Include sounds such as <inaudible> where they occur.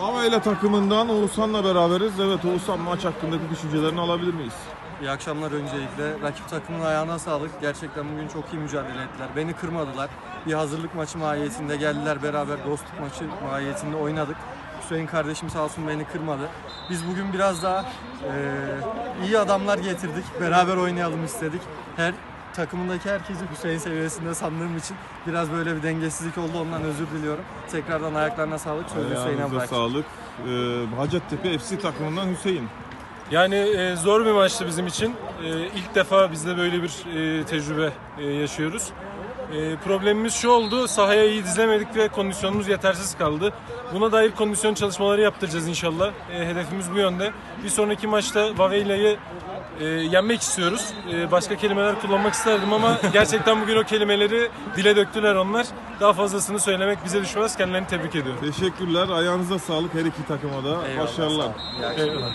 Aile takımından Oğuzhan'la beraberiz. Evet Oğuzhan maç hakkındaki düşüncelerini alabilir miyiz? İyi akşamlar öncelikle. Rakip takımın ayağına sağlık. Gerçekten bugün çok iyi mücadele ettiler. Beni kırmadılar. Bir hazırlık maçı mahiyetinde geldiler beraber dostluk maçı mahiyetinde oynadık. Hüseyin kardeşim sağ olsun beni kırmadı. Biz bugün biraz daha eee, iyi adamlar getirdik. Beraber oynayalım istedik. Her takımındaki herkesi Hüseyin seviyesinde sandığım için biraz böyle bir dengesizlik oldu. Ondan özür diliyorum. Tekrardan ayaklarına sağlık. Sözü Hüseyin'e Ayağınıza sağlık. Ee, Hacettepe FC takımından Hüseyin. Yani e, zor bir maçtı bizim için. E, ilk defa biz de böyle bir e, tecrübe e, yaşıyoruz. E, problemimiz şu oldu, sahaya iyi dizilemedik ve kondisyonumuz yetersiz kaldı. Buna dair kondisyon çalışmaları yaptıracağız inşallah. E, hedefimiz bu yönde. Bir sonraki maçta Vaveila'yı e, yenmek istiyoruz. E, başka kelimeler kullanmak isterdim ama <laughs> gerçekten bugün o kelimeleri dile döktüler onlar. Daha fazlasını söylemek bize düşmez. Kendilerini tebrik ediyorum. Teşekkürler. Ayağınıza sağlık her iki takıma da. Eyvallah, Başarılar. sağ olun. İyi akşamlar. Eyvallah.